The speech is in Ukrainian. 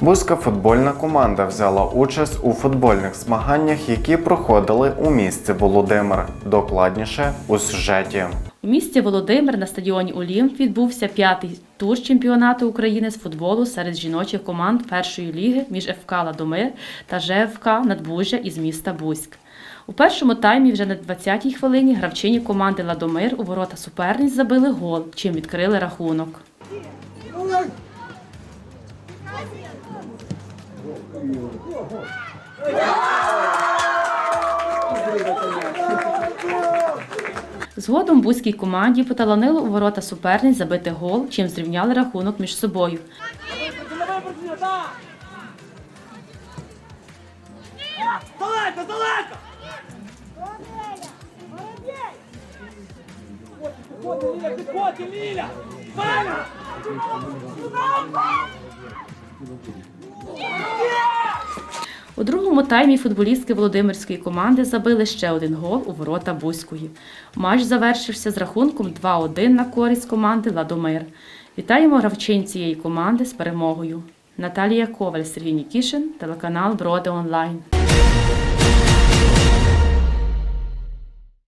Бузька футбольна команда взяла участь у футбольних змаганнях, які проходили у місті Володимир. Докладніше у сюжеті. У місті Володимир на стадіоні Олімп відбувся п'ятий тур чемпіонату України з футболу серед жіночих команд першої ліги між ФК Ладомир та ЖФК Надбужжя із міста Бузьк. У першому таймі вже на 20-й хвилині гравчині команди Ладомир у ворота суперниць забили гол, чим відкрили рахунок. Згодом бузькій команді поталанило у ворота суперниць забити гол, чим зрівняли рахунок між собою. Далеко, далеко! Ліля! У другому таймі футболістки Володимирської команди забили ще один гол у ворота Бузької. Матч завершився з рахунком 2-1 на користь команди Ладомир. Вітаємо гравчин цієї команди з перемогою. Наталія Коваль, Сергій Нікішин, телеканал Броди Онлайн.